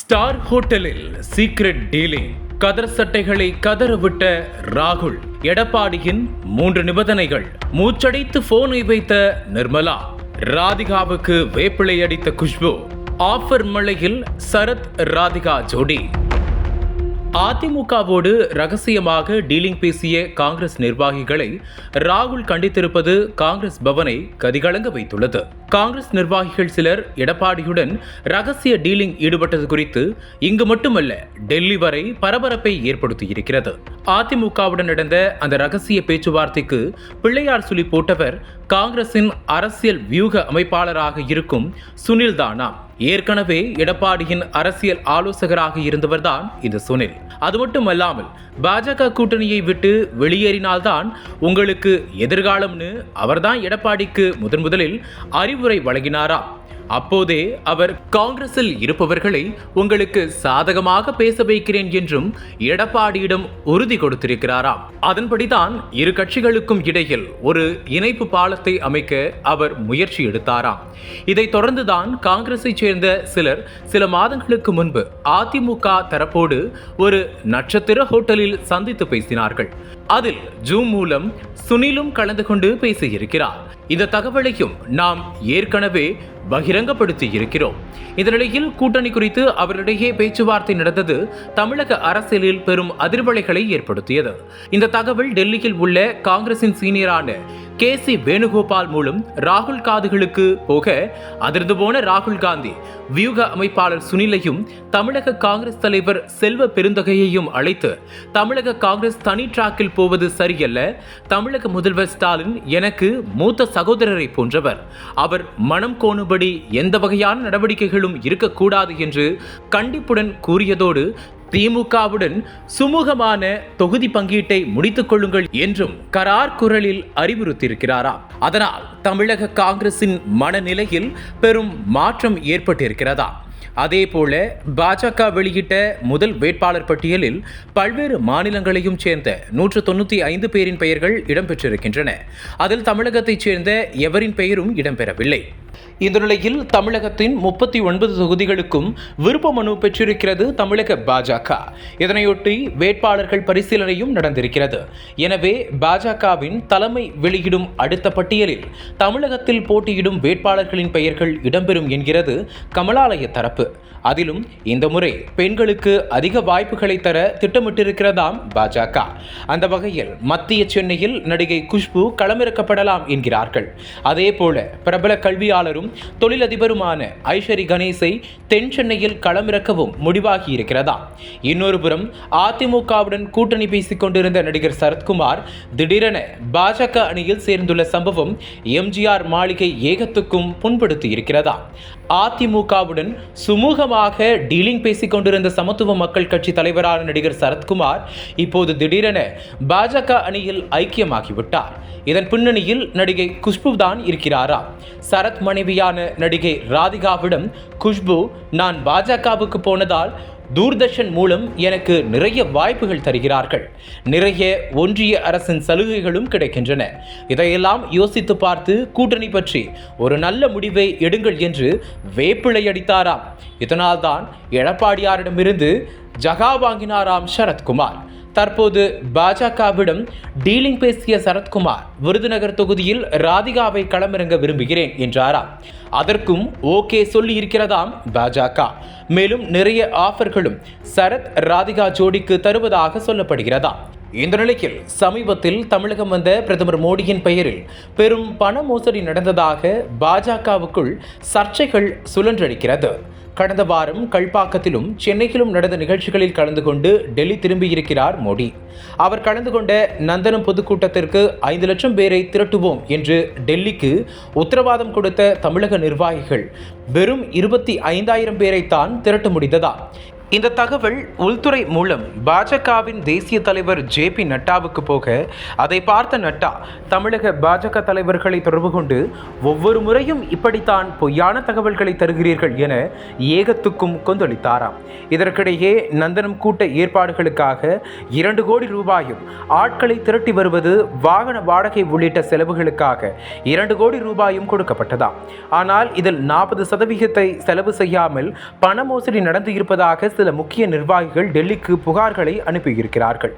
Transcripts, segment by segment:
Star ஹோட்டலில் secret dealing கதர் சட்டைகளை கதறவிட்ட ராகுல் எடப்பாடியின் மூன்று நிபந்தனைகள். மூச்சடைத்து போனை வைத்த நிர்மலா ராதிகாவுக்கு வேப்பிலை அடித்த குஷ்பு ஆஃபர் மலையில் சரத் ராதிகா ஜோடி. அதிமுகவோடு ரகசியமாக டீலிங் பேசிய காங்கிரஸ் நிர்வாகிகளை ராகுல் கண்டித்திருப்பது காங்கிரஸ் பவனை கதிகலங்க வைத்துள்ளது. காங்கிரஸ் நிர்வாகிகள் சிலர் எடப்பாடியுடன் ரகசிய டீலிங் ஈடுபட்டது குறித்து இங்கு மட்டுமல்ல டெல்லி வரை பரபரப்பை ஏற்படுத்தியிருக்கிறது. அதிமுகவுடன் நடந்த அந்த ரகசிய பேச்சுவார்த்தைக்கு பிள்ளையார் சுழி போட்டவர் காங்கிரசின் அரசியல் வியூக அமைப்பாளராக இருக்கும் சுனில் தானா. ஏற்கனவே எடப்பாடியின் அரசியல் ஆலோசகராக இருந்தவர்தான் இந்த சுனில். அது மட்டுமல்லாமல் பாஜக கூட்டணியை விட்டு வெளியேறினால்தான் உங்களுக்கு எதிர்காலம்னு அவர்தான் எடப்பாடிக்கு முதன் முதலில் அறிவு அறிவுரை வழங்கினாராம் அப்போதே அவர் காங்கிரஸில் இருப்பவர்களை உங்களுக்கு சாதகமாக பேச வைக்கிறேன் என்றும் எடப்பாடியிடம் உறுதி கொடுத்திருக்கிறாராம் அதன்படிதான் இரு கட்சிகளுக்கும் இடையில் ஒரு இணைப்பு பாலத்தை அமைக்க அவர் முயற்சி எடுத்தாராம் இதைத் தொடர்ந்துதான் காங்கிரஸை சேர்ந்த சிலர் சில மாதங்களுக்கு முன்பு அதிமுக தரப்போடு ஒரு நட்சத்திர ஹோட்டலில் சந்தித்து பேசினார்கள். அதில் ஜூம் மூலம் சுனிலும் கலந்து கொண்டு பேசியிருக்கிறார். இந்த தகவலையும் நாம் ஏற்கனவே பகிரங்கப்படுத்தி இருக்கிறோம் இந்த நிலையில் கூட்டணி குறித்து அவரிடையே பேச்சுவார்த்தை நடந்தது தமிழக அரசியலில் பெரும் அதிர்வலைகளை ஏற்படுத்தியது. இந்த தகவல் டெல்லியில் உள்ள காங்கிரசின் சீனியரான கே சி வேணுகோபால் மூலம் ராகுல் காதுகளுக்கு போக அதிர்ந்து போன ராகுல் காந்தி வியூக அமைப்பாளர் சுனிலையும் தமிழக காங்கிரஸ் தலைவர் செல்வ பெருந்தகையையும் அழைத்து தமிழக காங்கிரஸ் தனி டிராக்கில் போவது சரியல்ல தமிழக முதல்வர் ஸ்டாலின் எனக்கு மூத்த சகோதரரை போன்றவர். அவர் மனம் கோணுபடி எந்த வகையான நடவடிக்கைகளும் இருக்கக்கூடாது என்று கண்டிப்புடன் கூறியதோடு திமுகவுடன் சுமூகமான தொகுதி பங்கீட்டை முடித்துக் கொள்ளுங்கள் என்றும் கரார் குரலில் அறிவுறுத்தியிருக்கிறாராம் அதனால் தமிழக காங்கிரசின் மனநிலையில் பெரும் மாற்றம் ஏற்பட்டிருக்கிறதா? அதேபோல பாஜக வெளியிட்ட முதல் வேட்பாளர் பட்டியலில் பல்வேறு மாநிலங்களையும் சேர்ந்த நூற்று தொண்ணூற்றி ஐந்து பேரின் பெயர்கள் இடம்பெற்றிருக்கின்றன. அதில் தமிழகத்தைச் சேர்ந்த எவரின் பெயரும் இடம்பெறவில்லை. இந்த நிலையில் தமிழகத்தின் முப்பத்தி ஒன்பது தொகுதிகளுக்கும் விருப்ப மனு பெற்றிருக்கிறது தமிழக பாஜக. இதனையொட்டி வேட்பாளர்கள் பரிசீலனையும் நடந்திருக்கிறது. எனவே பாஜகவின் தலைமை வெளியிடும் அடுத்த பட்டியலில் தமிழகத்தில் போட்டியிடும் வேட்பாளர்களின் பெயர்கள் இடம்பெறும் என்கிறது கமலாலய தரப்பு. அதிலும் இந்த முறை பெண்களுக்கு அதிக வாய்ப்புகளை தர திட்டமிட்டிருக்கிறதாம் பாஜக. அந்த வகையில் மத்திய சென்னையில் நடிகை குஷ்பு களமிறக்கப்படலாம் என்கிறார்கள். அதே போல பிரபல கல்வியாளரும் தொழிலதிபருமான ஐஸ்வரி கணேசை தென் சென்னையில் களமிறக்கவும் முடிவாகி இருக்கிறதா இன்னொரு புறம் அதிமுகவுடன் கூட்டணி பேசிக் கொண்டிருந்த நடிகர் சரத்குமார் திடீரென பாஜக அணியில் சேர்ந்துள்ள சம்பவம் எம்ஜிஆர் மாளிகை ஏகத்துக்கும் புண்படுத்தி இருக்கிறதா அதிமுகவுடன் சுமூகமாக டீலிங் பேசிக் கொண்டிருந்த சமத்துவ மக்கள் கட்சி தலைவரான நடிகர் சரத்குமார் இப்போது திடீரென பாஜக அணியில் ஐக்கியமாகிவிட்டார். இதன் பின்னணியில் நடிகை குஷ்பு தான் இருக்கிறாரா? சரத் மனைவியான நடிகை ராதிகாவிடம் குஷ்பு நான் பாஜகவுக்கு போனதால் தூர்தர்ஷன் மூலம் எனக்கு நிறைய வாய்ப்புகள் தருகிறார்கள். நிறைய ஒன்றிய அரசின் சலுகைகளும் கிடைக்கின்றன. இதையெல்லாம் யோசித்து பார்த்து கூட்டணி பற்றி ஒரு நல்ல முடிவை எடுங்கள் என்று வேப்பிளை அடித்தாராம். இதனால்தான் எடப்பாடியாரிடமிருந்து ஜகா வாங்கினாராம் சரத்குமார். தற்போது பாஜகவிடம் டீலிங் பேசிய சரத்குமார் விருதுநகர் தொகுதியில் ராதிகாவை களமிறங்க விரும்புகிறேன் என்றாராம் அதற்கும் ஓகே சொல்லி இருக்கிறதாம் பாஜக. மேலும் நிறைய ஆஃபர்களும் சரத் ராதிகா ஜோடிக்கு தருவதாக சொல்லப்படுகிறதா இந்த நிலையில் சமீபத்தில் தமிழகம் வந்த பிரதமர் மோடியின் பெயரில் பெரும் பண மோசடி நடந்ததாக பாஜகவுக்குள் சர்ச்சைகள் சுழன்றடிக்கிறது. கடந்த வாரம் கல்பாக்கத்திலும் சென்னையிலும் நடந்த நிகழ்ச்சிகளில் கலந்து கொண்டு டெல்லி திரும்பியிருக்கிறார் மோடி. அவர் கலந்து கொண்ட நந்தனம் பொதுக்கூட்டத்திற்கு ஐந்து லட்சம் பேரை திரட்டுவோம் என்று டெல்லிக்கு உத்தரவாதம் கொடுத்த தமிழக நிர்வாகிகள் வெறும் இருபத்தி ஐந்தாயிரம் பேரைத்தான் திரட்ட முடிந்ததா? இந்த தகவல் உள்துறை மூலம் பாஜகவின் தேசிய தலைவர் ஜே பி நட்டாவுக்கு போக அதை பார்த்த நட்டா தமிழக பாஜக தலைவர்களை தொடர்பு கொண்டு ஒவ்வொரு முறையும் இப்படித்தான் பொய்யான தகவல்களை தருகிறீர்கள் என ஏகத்துக்கும் கொந்தளித்தாராம். இதற்கிடையே நந்தனம் கூட்ட ஏற்பாடுகளுக்காக இரண்டு கோடி ரூபாயும் ஆட்களை திரட்டி வருவது வாகன வாடகை உள்ளிட்ட செலவுகளுக்காக இரண்டு கோடி ரூபாயும் கொடுக்கப்பட்டதாம். ஆனால் இதில் நாற்பது சதவிகிதத்தை செலவு செய்யாமல் பண மோசடி நடந்து இருப்பதாக சில முக்கிய நிர்வாகிகள் டெல்லிக்கு புகார்களை அனுப்பியிருக்கிறார்கள்.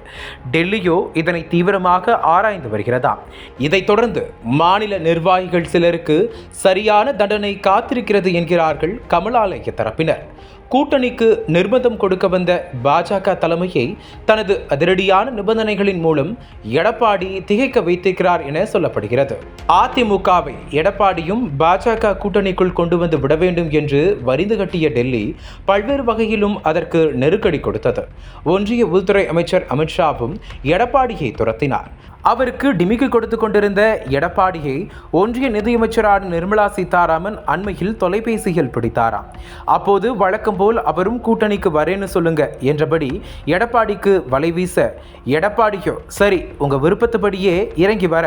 டெல்லியோ இதனை தீவிரமாக ஆராய்ந்து வருகிறதா? இதைத் தொடர்ந்து மாநில நிர்வாகிகள் சிலருக்கு சரியான தண்டனை காத்திருக்கிறது என்கிறார்கள் கமலாலய தரப்பினர். கூட்டணிக்கு நிர்பந்தம் கொடுக்க வந்த பாஜக தலைமையை தனது அதிரடியான நிபந்தனைகளின் மூலம் எடப்பாடி திகைக்க வைத்திருக்கிறார் என சொல்லப்படுகிறது. அதிமுகவை எடப்பாடியும் பாஜக கூட்டணிக்குள் கொண்டு வந்து விட வேண்டும் என்று வரிந்து கட்டிய டெல்லி பல்வேறு வகையிலும் அதற்கு நெருக்கடி கொடுத்தது. ஒன்றிய உள்துறை அமைச்சர் அமித்ஷாவும் எடப்பாடியை துரத்தினார். அவருக்கு டிமிக்கு கொடுத்து கொண்டிருந்த எடப்பாடியை ஒன்றிய நிதியமைச்சரான நிர்மலா சீதாராமன் அண்மையில் தொலைபேசியில் பிடித்தாராம். அப்போது வழக்கம் போல் அவரும் கூட்டணிக்கு வரேன்னு சொல்லுங்க என்றபடி எடப்பாடிக்கு வலை வீச எடப்பாடியோ சரி உங்க விருப்பத்துப்படியே இறங்கி வர.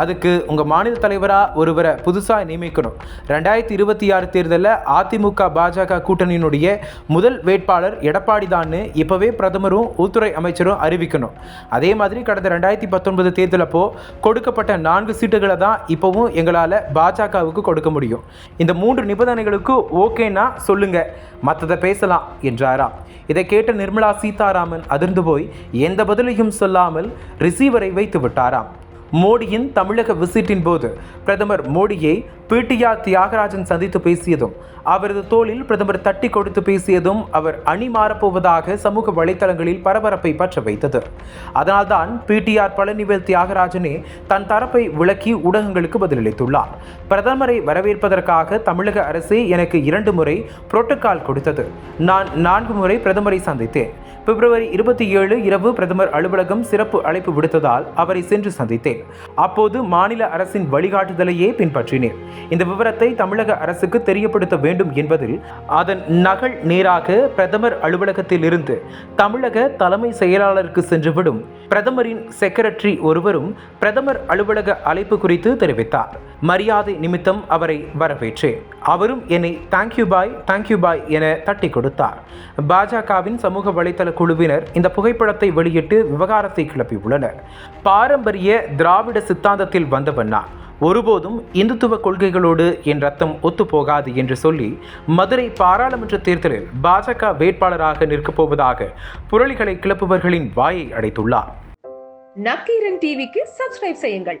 அதுக்கு உங்க மாநில தலைவரா ஒருவரை புதுசா நியமிக்கணும். ரெண்டாயிரத்தி இருபத்தி ஆறு தேர்தலில் அதிமுக பாஜக கூட்டணியினுடைய முதல் வேட்பாளர் எடப்பாடி தான்னு இப்பவே பிரதமரும் உள்துறை அமைச்சரும் அறிவிக்கணும். அதே மாதிரி கடந்த ரெண்டாயிரத்தி பத்தொன்பது தேர்தல் அப்போ கொடுக்கப்பட்ட நான்கு சீட்டுகளை தான் இப்போவும் எங்களால் பாஜகவுக்கு கொடுக்க முடியும். இந்த மூன்று நிபந்தனைகளுக்கு ஓகேனா சொல்லுங்க. மற்றதை பேசலாம் என்றாராம். இதை கேட்ட நிர்மலா சீதாராமன் அதிர்ந்து போய் எந்த பதிலையும் சொல்லாமல் ரிசீவரை வைத்து விட்டாராம் மோடியின் தமிழக விசிட்டின் போது பிரதமர் மோடியை பிடிஆர் தியாகராஜன் சந்தித்து பேசியதும் அவரது தோளில் பிரதமர் தட்டி கொடுத்து பேசியதும் அவர் அணி மாறப்போவதாக சமூக வலைத்தளங்களில் பரபரப்பை பற்ற வைத்தது. அதனால்தான் பிடிஆர் பழனிவேல் தியாகராஜனே தன் தரப்பை விளக்கி ஊடகங்களுக்கு பதிலளித்துள்ளார். பிரதமரை வரவேற்பதற்காக தமிழக அரசே எனக்கு இரண்டு முறை புரோட்டோகால் கொடுத்தது. நான் நான்கு முறை பிரதமரை சந்தித்தேன். பிப்ரவரி இருபத்தி ஏழு இரவு பிரதமர் அலுவலகம் சிறப்பு அழைப்பு விடுத்ததால் அவரை சென்று சந்தித்தேன். அப்போது மாநில அரசின் வழிகாட்டுதலையே பின்பற்றினேன். இந்த விவரத்தை தமிழக அரசுக்கு தெரியப்படுத்த வேண்டும் என்பதில் அதன் நகல் நேராக பிரதமர் அலுவலகத்தில் இருந்து தமிழக தலைமை செயலாளருக்கு சென்றுவிடும் பிரதமரின் செக்ரட்டரி ஒருவரும் பிரதமர் அலுவலக அழைப்பு குறித்து தெரிவித்தார். மரியாதை நிமித்தம் அவரை வரவேற்றேன். அவரும் என்னை தேங்க்யூ பாய் தேங்க்யூ பாய் என தட்டி கொடுத்தார். பாஜகவின் சமூக வலைதள குழுவினர் இந்த புகைப்படத்தை வெளியிட்டு விவகாரத்தை கிளப்பியுள்ளனர். பாரம்பரிய திராவிட சித்தாந்தத்தில் வந்தவன் நான். ஒருபோதும் இந்துத்துவ கொள்கைகளோடு என் ரத்தம் ஒத்துப்போகாது என்று சொல்லி மதுரை பாராளுமன்ற தேர்தலில் பாஜக வேட்பாளராக நிற்கப் போவதாக புரளிகளை கிளப்புபவர்களின் வாயை அடைத்துள்ளார். நக்கீரன் டிவிக்கு சப்ஸ்கிரைப் செய்யுங்கள்.